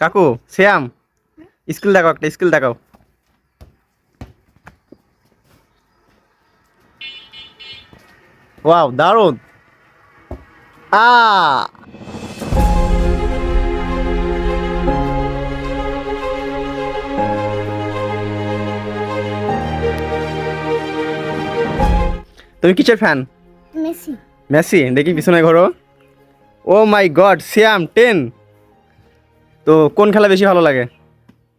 কাকু শ্যাম স্কিল দেখাও একটা স্কিল দেখাও। ওয়াও দারুণ। আ। তুমি কিসের ফ্যান মেসি। মেসি দেখি পিছনে ঘোরো। Oh my god Shyam ten. তো কোন খেলা বেশি ভালো লাগে?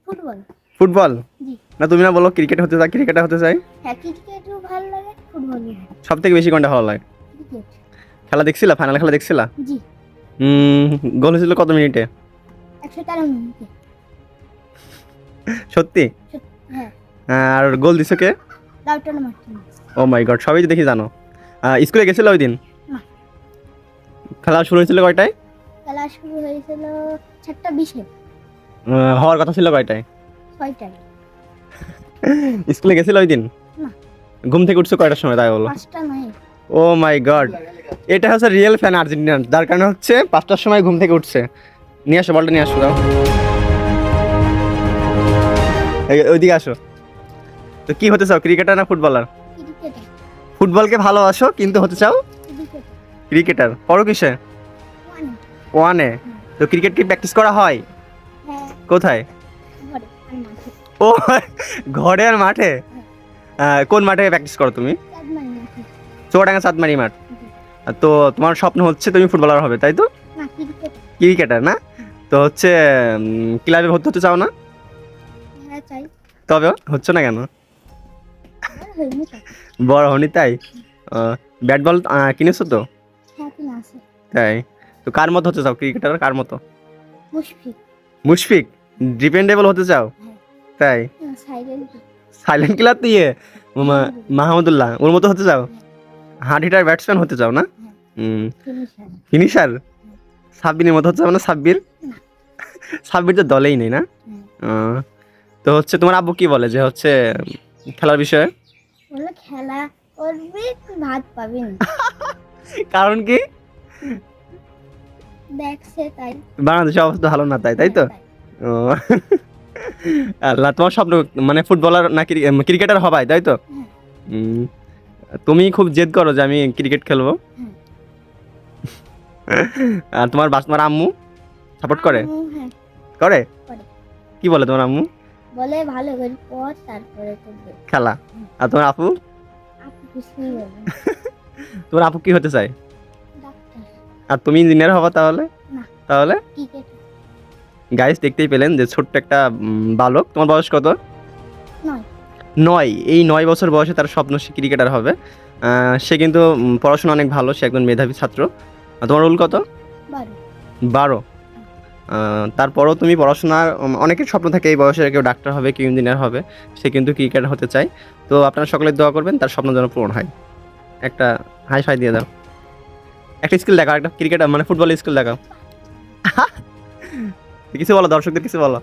ফুটবল। ফুটবল? না তুমি না বলো ক্রিকেট হতে চাই ক্রিকেটার হতে চাই। হ্যাঁ ক্রিকেটও ভালো লাগে ফুটবলও সব থেকে বেশি কোনটা ভালো লাগে? ক্রিকেট খেলা দেখছিলা? ফাইনাল খেলা দেখছিলা? জি। গোল হয়েছিল কত মিনিটে? সত্যি? হ্যাঁ। আর গোল দিছো কে? লাউটানো মার্টিনেজ ও মাই গড সবই দেখি জানো। স্কুলে গেছিল ওই দিন? খেলা শুরু হয়েছিল কয়টায়? খেলা শুরু হয়েছিল চারটা বিশে হওয়ার কথা ছিল কয়টায়? ছয়টায়। স্কুলে গেছিল ওই দিন? ঘুম থেকে উঠছো কয়টার সময় তাই বলো? পাঁচটা নয়। Oh my god. এটা হচ্ছে রিয়েল ফ্যান আর্জেন্টিনার যার কারণে হচ্ছে পাঁচটার সময় ঘুম থেকে উঠছে। নিয়ে আসো বলটা নিয়ে আসো দাও। ওইদিকে আসো। তো কি হতে চাও ক্রিকেটার না ফুটবলার? ফুটবলকে ভালোবাসো কিন্তু হতে চাও ক্রিকেটার। পড়ো কিসে? ওয়ানে? তো ক্রিকেট কি প্র্যাকটিস করা হয়? হ্যাঁ। কোথায়? ও ঘরে আর মাঠে? কোন মাঠে প্র্যাকটিস করো তুমি? চৌডাঙ্গা চাঁদমারি মাঠ। তো তোমার স্বপ্ন হচ্ছে তুমি ফুটবলার হবে তাই তো? ক্রিকেটার না? তো হচ্ছে ক্লাবে ভর্তি হতে চাও না? হ্যাঁ তবে হচ্ছে না কেন? বড় হনি তাই? ব্যাট বল কিনেছো তো? হ্যাঁ তাই? তো কার মতো হতে চাও? ক্রিকেটার কার মতো? মুশফিক। মুশফিক? ডিপেন্ডেবল হতে চাও? হ্যাঁ। তাই? সাইলেন্ট সাইলেন্ট কিলার দিয়ে মাহমুদুল্লাহ ওর মতো হতে চাও? হার্ড হিটার ব্যাটসম্যান হতে চাও না? হুম। ফিনিশার ফিনিশার সাব্বিনের মতো হতে চাও না সাব্বির? সাব্বির তো দলেই নেই না? হ্যাঁ। তো হচ্ছে তোমার আব্বু কি বলে যে হচ্ছে খেলার বিষয়ে? খেলা করবি ভাত পাবি কারণ কি? দেখছে তাই। বাংলাদেশের অবস্থা ভালো না তাই তাই তো? ও। আল্লাহ তোমার স্বপ্ন মানে ফুটবলার না ক্রিকেটার হবাই তাই তো? হ্যাঁ। তুমি খুব জেদ করো যে আমি ক্রিকেট খেলব। আর তোমার বাস তোমার আম্মু সাপোর্ট করে? হ্যাঁ। করে। কি বলে তোমার আম্মু? বলে ভালো করে পর তারপরে খেলা। আর তোমার আপু? কিছুই তোমার আপু কি হতে চায়? আর তুমি ইঞ্জিনিয়ার হবা তাহলে? তাহলে? গাইস দেখতেই পেলেন যে ছোট্ট একটা বালক। তোমার বয়স কত? নয়। এই নয় বছর বয়সে তার স্বপ্ন সে ক্রিকেটার হবে। সে কিন্তু পড়াশোনা অনেক ভালো সে একজন মেধাবী ছাত্র। তোমার রোল কত? বারো। বারো। তারপরও তুমি পড়াশোনা অনেকের স্বপ্ন থাকে এই বয়সে কেউ ডাক্তার হবে কেউ ইঞ্জিনিয়ার হবে। সে কিন্তু ক্রিকেটার হতে চায়। তো আপনারা সকলে দোয়া করবেন তার স্বপ্ন যেন পূরণ হয়। একটা হাই ফাই দিয়ে দাও। একটা স্কিল দেখাও একটা ক্রিকেটার মানে ফুটবল স্কিল দেখাও। কিছু বলো দর্শকদের কিছু বলো।